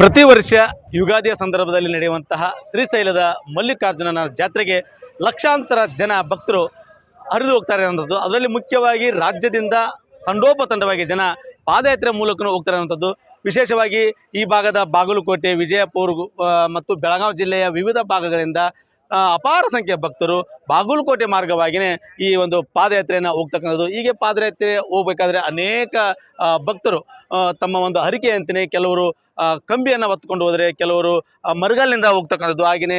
ಪ್ರತಿ ವರ್ಷ ಯುಗಾದಿಯ ಸಂದರ್ಭದಲ್ಲಿ ನಡೆಯುವಂತಹ ಶ್ರೀಶೈಲದ ಮಲ್ಲಿಕಾರ್ಜುನನ ಜಾತ್ರೆಗೆ ಲಕ್ಷಾಂತರ ಜನ ಭಕ್ತರು ಹರಿದು ಹೋಗ್ತಾರೆ ಅನ್ನೋದು. ಅದರಲ್ಲಿ ಮುಖ್ಯವಾಗಿ ರಾಜ್ಯದಿಂದ ತಂಡೋಪತಂಡವಾಗಿ ಜನ ಪಾದಯಾತ್ರೆ ಮೂಲಕನೂ ಹೋಗ್ತಾರೆ ಅನ್ನೋಂಥದ್ದು ವಿಶೇಷವಾಗಿ ಈ ಭಾಗದ ಬಾಗಲಕೋಟೆ, ವಿಜಯಪುರ ಮತ್ತು ಬೆಳಗಾವಿ ಜಿಲ್ಲೆಯ ವಿವಿಧ ಭಾಗಗಳಿಂದ ಅಪಾರ ಸಂಖ್ಯೆಯ ಭಕ್ತರು ಬಾಗಲಕೋಟೆ ಮಾರ್ಗವಾಗಿಯೇ ಈ ಒಂದು ಪಾದಯಾತ್ರೆಯನ್ನು ಹೋಗ್ತಕ್ಕಂಥದ್ದು. ಹೀಗೆ ಪಾದಯಾತ್ರೆ ಹೋಗ್ಬೇಕಾದ್ರೆ ಅನೇಕ ಭಕ್ತರು ತಮ್ಮ ಒಂದು ಹರಿಕೆ ಅಂತಲೇ ಕೆಲವರು ಕಂಬಿಯನ್ನು ಹೊತ್ಕೊಂಡು ಹೋದರೆ ಕೆಲವರು ಮರಗಲ್ಲಿಂದ ಹೋಗ್ತಕ್ಕಂಥದ್ದು ಹಾಗೆಯೇ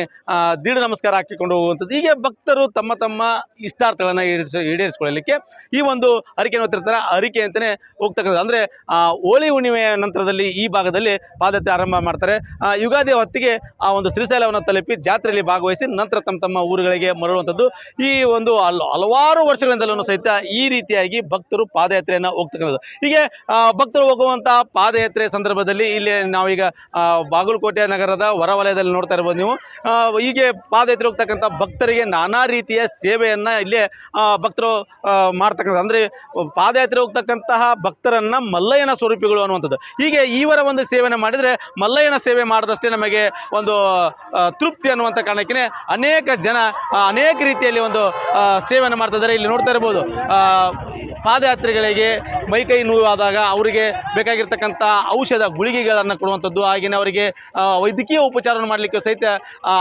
ದೀಢ ನಮಸ್ಕಾರ ಹಾಕಿಕೊಂಡು ಹೋಗುವಂಥದ್ದು. ಹೀಗೆ ಭಕ್ತರು ತಮ್ಮ ತಮ್ಮ ಇಷ್ಟಾರ್ಥಗಳನ್ನು ಈಡೇರಿಸ, ಈಡೇರಿಸ್ಕೊಳ್ಳಲಿಕ್ಕೆ ಈ ಒಂದು ಹರಿಕೆಯನ್ನು ಹೊತ್ತಿರ್ತಾರೆ. ಅರಿಕೆ ಹರಿಕೆ ಅಂತಲೇ ಹೋಗ್ತಕ್ಕಂಥದ್ದು. ಅಂದರೆ ಹೋಳಿ ಹುಣ್ಣಿಮೆಯ ನಂತರದಲ್ಲಿ ಈ ಭಾಗದಲ್ಲಿ ಪಾದಯಾತ್ರೆ ಆರಂಭ ಮಾಡ್ತಾರೆ. ಯುಗಾದಿ ಹೊತ್ತಿಗೆ ಆ ಒಂದು ಶ್ರೀಶೈಲವನ್ನು ತಲುಪಿ ಜಾತ್ರೆಯಲ್ಲಿ ಭಾಗವಹಿಸಿ ನಂತರ ತಮ್ಮ ತಮ್ಮ ಊರುಗಳಿಗೆ ಮರಳುವಂಥದ್ದು. ಈ ಒಂದು ಹಲ್, ಹಲವಾರು ವರ್ಷಗಳಿಂದಲೂ ಸಹಿತ ಈ ರೀತಿಯಾಗಿ ಭಕ್ತರು ಪಾದಯಾತ್ರೆಯನ್ನು ಹೋಗ್ತಕ್ಕಂಥದ್ದು. ಹೀಗೆ ಭಕ್ತರು ಹೋಗುವಂಥ ಪಾದಯಾತ್ರೆ ಸಂದರ್ಭದಲ್ಲಿ ಇಲ್ಲಿ ನಾವೀಗ ಬಾಗಲಕೋಟೆ ನಗರದ ಹೊರವಲಯದಲ್ಲಿ ನೋಡ್ತಾ ಇರ್ಬೋದು ನೀವು. ಹೀಗೆ ಪಾದಯಾತ್ರೆ ಹೋಗ್ತಕ್ಕಂಥ ಭಕ್ತರಿಗೆ ನಾನಾ ರೀತಿಯ ಸೇವೆಯನ್ನು ಇಲ್ಲೇ ಭಕ್ತರು ಮಾಡ್ತಕ್ಕಂಥ, ಅಂದರೆ ಪಾದಯಾತ್ರೆ ಹೋಗ್ತಕ್ಕಂತಹ ಭಕ್ತರನ್ನು ಮಲ್ಲಯ್ಯನ ಸ್ವರೂಪಿಗಳು ಅನ್ನುವಂಥದ್ದು. ಹೀಗೆ ಈವರ ಒಂದು ಸೇವೆಯನ್ನು ಮಾಡಿದರೆ ಮಲ್ಲಯ್ಯನ ಸೇವೆ ಮಾಡಿದಷ್ಟೇ ನಮಗೆ ಒಂದು ತೃಪ್ತಿ ಅನ್ನುವಂಥ ಕಾರಣಕ್ಕೆ ಅನೇಕ ಜನ ಅನೇಕ ರೀತಿಯಲ್ಲಿ ಒಂದು ಸೇವೆಯನ್ನು ಮಾಡ್ತಾ ಇದ್ದಾರೆ. ಇಲ್ಲಿ ನೋಡ್ತಾ ಇರ್ಬೋದು ಪಾದಯಾತ್ರೆಗಳಿಗೆ ಮೈಕೈ ನೋವಾದಾಗ ಅವರಿಗೆ ಬೇಕಾಗಿರ್ತಕ್ಕಂಥ ಔಷಧ ಗುಳಿಗೆಗಳನ್ನು ಕೊಡುವಂಥದ್ದು. ಹಾಗೆಯೇ ಅವರಿಗೆ ವೈದ್ಯಕೀಯ ಉಪಚಾರವನ್ನು ಮಾಡಲಿಕ್ಕೆ ಸಹಿತ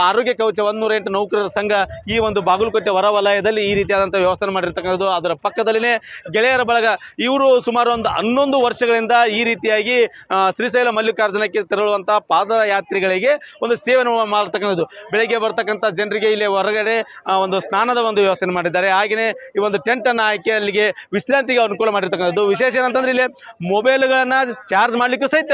ಆರೋಗ್ಯ ಕವಚ ಒಂದೂರ ಎಂಟು ನೌಕರರ ಸಂಘ ಈ ಒಂದು ಬಾಗಲಕೋಟೆ ಹೊರವಲಯದಲ್ಲಿ ಈ ರೀತಿಯಾದಂಥ ವ್ಯವಸ್ಥೆ ಮಾಡಿರ್ತಕ್ಕಂಥದ್ದು. ಅದರ ಪಕ್ಕದಲ್ಲಿನೇ ಗೆಳೆಯರ ಬಳಗ, ಇವರು ಸುಮಾರು ಒಂದು ಹನ್ನೊಂದು ವರ್ಷಗಳಿಂದ ಈ ರೀತಿಯಾಗಿ ಶ್ರೀಶೈಲ ಮಲ್ಲಿಕಾರ್ಜುನಕ್ಕೆ ತೆರಳುವಂಥ ಪಾದಯಾತ್ರಿಗಳಿಗೆ ಒಂದು ಸೇವೆಯನ್ನು ಮಾಡತಕ್ಕಂಥದ್ದು. ಬೆಳಗ್ಗೆ ಬರ್ತಕ್ಕಂಥ ಜನರಿಗೆ ಇಲ್ಲಿ ಹೊರಗಡೆ ಒಂದು ಸ್ನಾನದ ಒಂದು ವ್ಯವಸ್ಥೆ ಮಾಡಿದ್ದಾರೆ. ಹಾಗೆಯೇ ಈ ಒಂದು ಟೆಂಟನ್ನು ಹಾಕಿ ಅಲ್ಲಿಗೆ ವಿಶ್ರಾಂತಿಗೆ ಅನುಕೂಲ ಮಾಡಿರ್ತಕ್ಕಂಥದ್ದು. ವಿಶೇಷ ಏನಂತಂದ್ರೆ ಇಲ್ಲಿ ಮೊಬೈಲ್ಗಳನ್ನು ಚಾರ್ಜ್ ಮಾಡಲಿಕ್ಕೂ ಸಹಿತ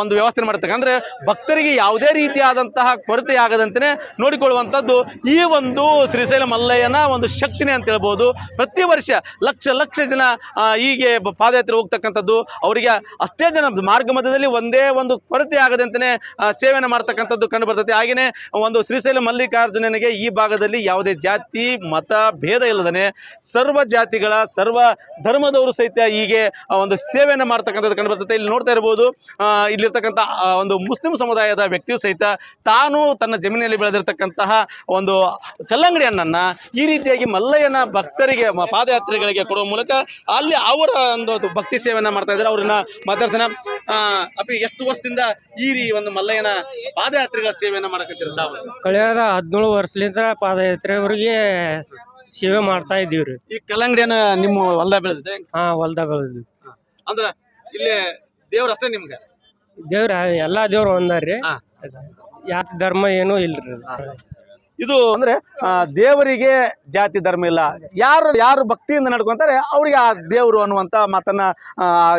ಒಂದು ವ್ಯವಸ್ಥೆ ಮಾಡ್ತಕ್ಕ ಅಂದರೆ ಭಕ್ತರಿಗೆ ಯಾವುದೇ ರೀತಿಯಾದಂತಹ ಕೊರತೆ ಆಗದಂತೆ ನೋಡಿಕೊಳ್ಳುವಂಥದ್ದು ಈ ಒಂದು ಶ್ರೀಶೈಲ ಮಲ್ಲಯ್ಯನ ಒಂದು ಶಕ್ತಿನೇ ಅಂತ ಹೇಳ್ಬೋದು. ಪ್ರತಿ ವರ್ಷ ಲಕ್ಷ ಲಕ್ಷ ಜನ ಹೀಗೆ ಪಾದಯಾತ್ರೆ ಹೋಗ್ತಕ್ಕಂಥದ್ದು. ಅವರಿಗೆ ಅಷ್ಟೇ ಜನ ಮಾರ್ಗ ಮಧ್ಯದಲ್ಲಿ ಒಂದೇ ಒಂದು ಕೊರತೆ ಆಗದಂತೆ ಸೇವೆಯನ್ನು ಮಾಡ್ತಕ್ಕಂಥದ್ದು ಕಂಡು ಬರ್ತೈತೆ. ಹಾಗೆಯೇ ಒಂದು ಶ್ರೀಶೈಲ ಮಲ್ಲಿಕಾರ್ಜುನನಿಗೆ ಈ ಭಾಗದಲ್ಲಿ ಯಾವುದೇ ಜಾತಿ, ಮತ, ಭೇದ ಇಲ್ಲದೇ ಸರ್ವ ಜಾತಿಗಳ, ಸರ್ವ ಧರ್ಮದವರು ಸಹಿತ ಹೀಗೆ ಒಂದು ಸೇವೆಯನ್ನು ಮಾಡ್ತಕ್ಕಂಥದ್ದು ಕಂಡು ಬರ್ತದೆ ಇಲ್ಲಿ ನೋಡ್ತಾ ಇರ್ಬೋದು ಇಲ್ಲಿರ್ತಕ್ಕಂಥ ಒಂದು ಮುಸ್ಲಿಂ ಸಮುದಾಯದ ವ್ಯಕ್ತಿಯು ಸಹಿತ ತಾನು ತನ್ನ ಜಮೀನಿನಲ್ಲಿ ಬೆಳೆದಿರ್ತಕ್ಕಂತಹ ಒಂದು ಕಲ್ಲಂಗಡಿ ಹಣ್ಣನ್ನು ಈ ರೀತಿಯಾಗಿ ಮಲ್ಲಯ್ಯನ ಭಕ್ತರಿಗೆ ಪಾದಯಾತ್ರೆಗಳಿಗೆ ಕೊಡುವ ಮೂಲಕ ಅಲ್ಲಿ ಅವರ ಒಂದು ಭಕ್ತಿ ಸೇವೆಯನ್ನು ಮಾಡ್ತಾ ಇದ್ದಾರೆ. ಅವ್ರನ್ನ ಮಾತಾಡ್ಸೋಣ ಆ, ಅಪ್ಪಿ ಎಷ್ಟು ವರ್ಷದಿಂದ ಈ ರೀ ಒಂದು ಮಲ್ಲಯ್ಯನ ಪಾದಯಾತ್ರೆಗಳ ಸೇವೆಯನ್ನು ಮಾಡಕತ್ತೀರ ಕಳೆದ ಹದಿನೇಳು ವರ್ಷಲಿಂದ ಪಾದಯಾತ್ರೆವರೆಗೆ ಸೇವೆ ಮಾಡ್ತಾ ಇದ್ದೀವಿ ರೀ ಈ ಏನ ನಿಮ್ಮ ಹೊಲ್ದಾಗ ಬೆಳೆದಿದೆ ಹಾ ಹೊಲ್ದಾಗ ಬೆಳೆದ್ವಿ ಅಂದ್ರೆ ಇಲ್ಲಿ ದೇವ್ರ ಅಷ್ಟೇ ನಿಮ್ಗೆ? ದೇವ್ರ ಎಲ್ಲಾ ದೇವ್ರು ಒಂದಾರ್ರಿ. ರೀ ಯಾತ ಧರ್ಮ ಏನೂ ಇಲ್ರಿ. ಇದು ಅಂದ್ರೆ ದೇವರಿಗೆ ಜಾತಿ ಧರ್ಮ ಇಲ್ಲ. ಯಾರು ಯಾರು ಭಕ್ತಿಯಿಂದ ನಡ್ಕೊಂತಾರೆ, ಅವರಿಗೆ ಆ ದೇವರು ಅನ್ನುವಂತ ಮಾತನ್ನ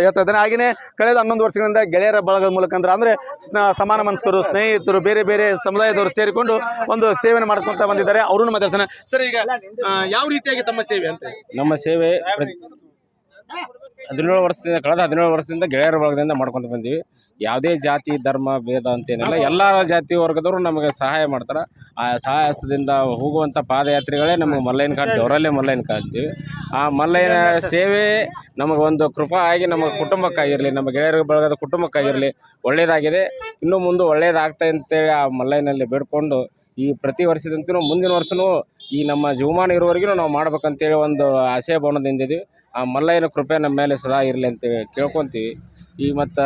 ಹೇಳ್ತಾ ಇದ್ದಾನೆ. ಹಾಗೆಯೇ ಕಳೆದ ಹನ್ನೊಂದು ವರ್ಷಗಳಿಂದ ಗೆಳೆಯರ ಬಳಗದ ಮೂಲಕ ಅಂದ್ರೆ ಸಮಾನ ಮನಸ್ಕರು, ಸ್ನೇಹಿತರು, ಬೇರೆ ಬೇರೆ ಸಮುದಾಯದವರು ಸೇರಿಕೊಂಡು ಒಂದು ಸೇವೆಯನ್ನು ಮಾಡ್ಕೊಂತ ಬಂದಿದ್ದಾರೆ. ಅವ್ರನ್ನ ಮಾತಾಡ್ಸೋಣ. ಸರ್, ಈಗ ಯಾವ ರೀತಿಯಾಗಿ ತಮ್ಮ ಸೇವೆ ಅಂತ ನಮ್ಮ ಸೇವೆ ಹದಿನೇಳು ವರ್ಷದಿಂದ ಕಳೆದ ಹದಿನೇಳು ವರ್ಷದಿಂದ ಗೆಳೆಯರ ಬಳಗದಿಂದ ಮಾಡ್ಕೊಂತ ಬಂದೀವಿ. ಯಾವುದೇ ಜಾತಿ, ಧರ್ಮ, ಭೇದ ಅಂತೇನಿಲ್ಲ ಎಲ್ಲ ಜಾತಿ ವರ್ಗದವರು ನಮಗೆ ಸಹಾಯ ಮಾಡ್ತಾರೆ. ಆ ಸಹಾಯ ಹಸ್ತದಿಂದ ಹೋಗುವಂಥ ಪಾದಯಾತ್ರೆಗಳೇ ನಮಗೆ ಮಲ್ಲಯ್ಯನ ಕಾಣ್ತೀವಿ. ಅವರಲ್ಲೇ ಮಲ್ಲಯ್ಯನ ಕಾಣ್ತೀವಿ. ಆ ಮಲ್ಲಯ್ಯನ ಸೇವೆ ನಮಗೆ ಒಂದು ಕೃಪಾ ಆಗಿ ನಮ್ಮ ಕುಟುಂಬಕ್ಕಾಗಿರಲಿ, ನಮ್ಮ ಗೆಳೆಯರ ಬಳಗದ ಕುಟುಂಬಕ್ಕಾಗಿರಲಿ ಒಳ್ಳೆಯದಾಗಿದೆ. ಇನ್ನು ಮುಂದೆ ಒಳ್ಳೆಯದಾಗ್ತಾ ಅಂತೇಳಿ ಆ ಮಲ್ಲಯ್ಯನಲ್ಲಿ ಬೇಡ್ಕೊಂಡು ಈ ಪ್ರತಿ ವರ್ಷದಂತೂ ಮುಂದಿನ ವರ್ಷವೂ ಈ ನಮ್ಮ ಜೀವಮಾನ ಇರುವವರೆಗೂ ನಾವು ಮಾಡ್ಬೇಕಂತೇಳಿ ಒಂದು ಆಶಯ ಭವನದಿಂದ ಇದ್ದೀವಿ. ಆ ಮಲ್ಲಯ್ಯನ ಕೃಪೆ ನಮ್ಮ ಮೇಲೆ ಸದಾ ಇರಲಿ ಅಂತೇಳಿ ಕೇಳ್ಕೊತೀವಿ. ಈ ಮತ್ತು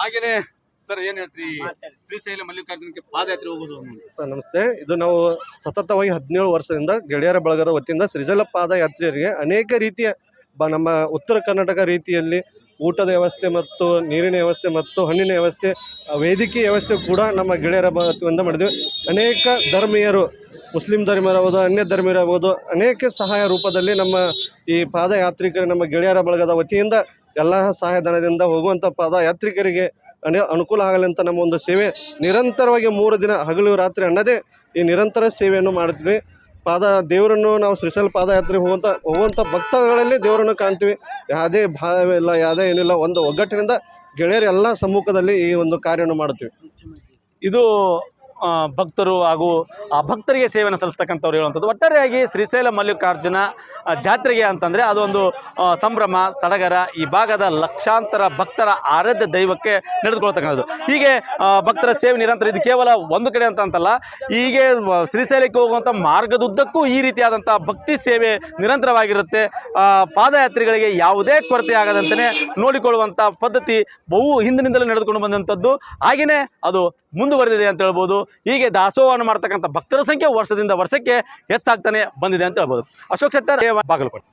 ಹಾಗೇನೆ ಸರ್ ಏನ್ ಹೇಳ್ತೀರಿ? ಶ್ರೀಶೈಲ ಮಲ್ಲಿಕಾರ್ಜುನಕ್ಕೆ ಪಾದಯಾತ್ರೆ ಹೋಗೋದು. ಸರ್ ನಮಸ್ತೆ. ಇದು ನಾವು ಸತತವಾಗಿ ಹದಿನೇಳು ವರ್ಷದಿಂದ ಗೆಳೆಯರ ಬಳಗದ ವತಿಯಿಂದ ಶ್ರೀಶೈಲ ಪಾದಯಾತ್ರೆಯರಿಗೆ ಅನೇಕ ರೀತಿಯ ಬ ನಮ್ಮ ಉತ್ತರ ಕರ್ನಾಟಕ ರೀತಿಯಲ್ಲಿ ಊಟದ ವ್ಯವಸ್ಥೆ ಮತ್ತು ನೀರಿನ ವ್ಯವಸ್ಥೆ ಮತ್ತು ಹಣ್ಣಿನ ವ್ಯವಸ್ಥೆ ವೇದಿಕೆಯ ವ್ಯವಸ್ಥೆ ಕೂಡ ನಮ್ಮ ಗೆಳೆಯರ ಭಾಗದಿಂದ ಮಾಡಿದ್ವಿ. ಅನೇಕ ಧರ್ಮೀಯರು, ಮುಸ್ಲಿಂ ಧರ್ಮೀಯರಾಗ್ಬೋದು ಅನ್ಯ ಧರ್ಮೀಯರಾಗ್ಬೋದು ಅನೇಕ ಸಹಾಯ ರೂಪದಲ್ಲಿ ನಮ್ಮ ಈ ಪಾದಯಾತ್ರಿಕರು ನಮ್ಮ ಗೆಳೆಯರ ಬಳಗದ ವತಿಯಿಂದ ಎಲ್ಲ ಸಹಾಯಧನದಿಂದ ಹೋಗುವಂಥ ಪಾದಯಾತ್ರಿಕರಿಗೆ ಅನೇ, ಅನುಕೂಲ ಆಗಲಿ ಅಂತ ನಮ್ಮ ಒಂದು ಸೇವೆ. ನಿರಂತರವಾಗಿ ಮೂರು ದಿನ ಹಗಲು ರಾತ್ರಿ ಅನ್ನದೇ ಈ ನಿರಂತರ ಸೇವೆಯನ್ನು ಮಾಡ್ತೀವಿ ಪಾದ ದೇವರನ್ನು ನಾವು ಶ್ರೀಶೈಲ ಪಾದಯಾತ್ರೆ ಹೋಗುವಂಥ ಹೋಗುವಂಥ ಭಕ್ತಗಳಲ್ಲಿ ದೇವರನ್ನು ಕಾಣ್ತೀವಿ. ಯಾವುದೇ ಭಾವ ಇಲ್ಲ, ಯಾವುದೇ ಏನಿಲ್ಲ, ಒಂದು ಒಗ್ಗಟ್ಟಿನಿಂದ ಗೆಳೆಯರೆಲ್ಲ ಸಮ್ಮುಖದಲ್ಲಿ ಈ ಒಂದು ಕಾರ್ಯವನ್ನು ಮಾಡ್ತೀವಿ ಇದು ಭಕ್ತರು ಹಾಗೂ ಆ ಭಕ್ತರಿಗೆ ಸೇವೆಯನ್ನು ಸಲ್ಲಿಸ್ತಕ್ಕಂಥವ್ರು ಹೇಳುವಂಥದ್ದು. ಒಟ್ಟಾರೆಯಾಗಿ ಶ್ರೀಶೈಲ ಮಲ್ಲಿಕಾರ್ಜುನ ಜಾತ್ರೆಗೆ ಅಂತಂದರೆ ಅದೊಂದು ಸಂಭ್ರಮ, ಸಡಗರ, ಈ ಭಾಗದ ಲಕ್ಷಾಂತರ ಭಕ್ತರ ಆರಾಧ್ಯ ದೈವಕ್ಕೆ ನಡೆದುಕೊಳ್ತಕ್ಕಂಥದ್ದು. ಹೀಗೆ ಭಕ್ತರ ಸೇವೆ ನಿರಂತರ, ಇದು ಕೇವಲ ಒಂದು ಕಡೆ ಅಂತ ಅಂತಲ್ಲ, ಹೀಗೆ ಶ್ರೀಶೈಲಕ್ಕೆ ಹೋಗುವಂಥ ಮಾರ್ಗದುದ್ದಕ್ಕೂ ಈ ರೀತಿಯಾದಂಥ ಭಕ್ತಿ ಸೇವೆ ನಿರಂತರವಾಗಿರುತ್ತೆ. ಪಾದಯಾತ್ರಿಗಳಿಗೆ ಯಾವುದೇ ಕೊರತೆ ಆಗದಂತೆ ನೋಡಿಕೊಳ್ಳುವಂಥ ಪದ್ಧತಿ ಬಹು ಹಿಂದಿನಿಂದಲೂ ನಡೆದುಕೊಂಡು ಬಂದಂಥದ್ದು. ಹಾಗೆಯೇ ಅದು ಮುಂದುವರೆದಿದೆ ಅಂತ ಹೇಳ್ಬೋದು. ಹೀಗೆ ದಾಸೋಹವನ್ನು ಮಾಡ್ತಕ್ಕಂಥ ಭಕ್ತರ ಸಂಖ್ಯೆ ವರ್ಷದಿಂದ ವರ್ಷಕ್ಕೆ ಹೆಚ್ಚಾಗ್ತಾನೆ ಬಂದಿದೆ ಅಂತ ಹೇಳ್ಬೋದು. ಅಶೋಕ್ ಶೆಟ್ಟರ್ ಬಾಗಲಕೋಟೆ